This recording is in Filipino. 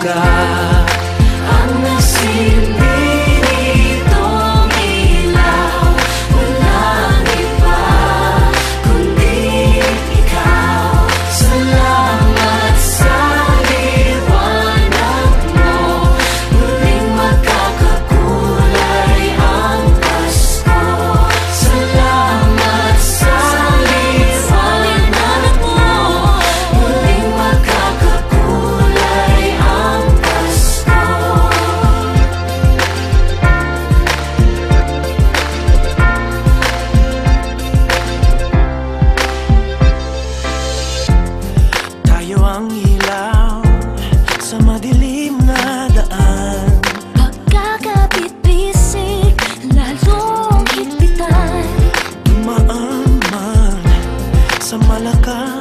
lugar. Tayo ang ilaw sa madilim na daan. Pagkakapit-bisig, lalong hitbitan Dumaan man sa malakas